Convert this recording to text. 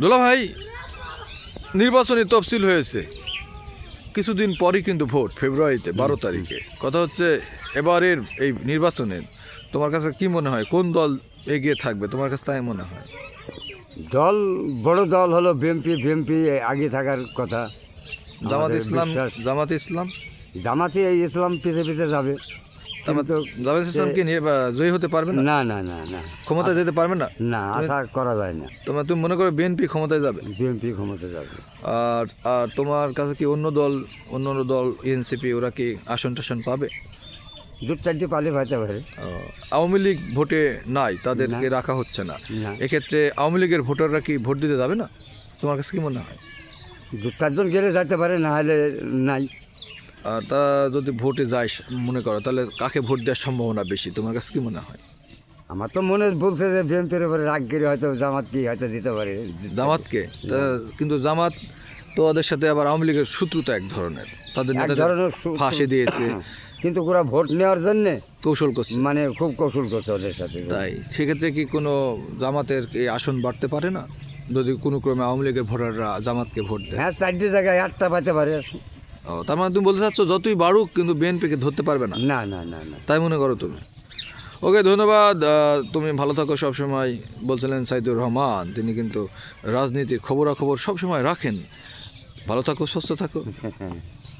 দোলা ভাই নির্বাচনী তফসিল হয়েছে। কিছুদিন পরই কিন্তু ভোট ফেব্রুয়ারিতে বারো তারিখে। কথা হচ্ছে এবারের এই নির্বাচনে তোমার কাছে কি মনে হয়? কোন দল এগিয়ে থাকবে? তোমার কাছে তাই মনে হয়? দল বড় দল হলো বিএমপি বিএমপি আগে থাকার কথা। জামাত ইসলাম। জামাত ইসলাম? জামাতে এই ইসলাম পিছে পিছে যাবে। নিয়ে বা জয়ী হতে পারবে না? না না না না। ক্ষমতা যেতে পারবে না? না আশা করা যায় না। তোমার তুমি মনে করো বিএনপি ক্ষমতায় যাবে? ক্ষমতা যাবে। আর আর তোমার কাছে কি অন্য দল অন্য অন্য দল এনসিপি ওরা কি আসন টাসন পাবে? দু চারটি পালে পাইতে পারে। আওয়ামী লীগ ভোটে নাই তাদেরকে রাখা হচ্ছে না। এক্ষেত্রে আওয়ামী লীগের ভোটাররা কি ভোট দিতে যাবে না? তোমার কাছে কি মনে হয়? দু চারজন গেলে যাইতে পারে না হলে নাই। তারা যদি ভোটে যায় মনে করো তাহলে কাকে ভোট দেওয়ার সম্ভাবনা বেশি? তোমার কাছে কি মনে হয়? আমার তো মনে বলছে যে বিএমপির উপরে রাগ করে হয়তো জামাত কি হয়তো দিতে পারে। জামাতকে কিন্তু জামাত তো ওদের সাথে আবার আওয়ামী লীগের শত্রুতা এক ধরনের। তাদের ধরনের ফাঁসি দিয়েছে। কিন্তু ওরা ভোট নেওয়ার জন্যে কৌশল করছে। মানে খুব কৌশল করছে ওদের সাথে। তাই? সেক্ষেত্রে কি কোনো জামাতের এই আসন বাড়তে পারে না? যদি কোনো ক্রমে আওয়ামী লীগের ভোটাররা জামাতকে ভোট দেয়? হ্যাঁ চারটি জায়গায় আটটা পাইতে পারে। ও, তার মানে তুমি বলতে চাচ্ছ যতই বাড়ুক কিন্তু বিএনপিকে ধরতে পারবে না? না না না না। তাই মনে করো তুমি? ওকে ধন্যবাদ। তুমি ভালো থাকো সবসময় বলছিলেন সাইদুর রহমান। তিনি কিন্তু রাজনীতির খবরাখবর সবসময় রাখেন। ভালো থাকো সুস্থ থাকো।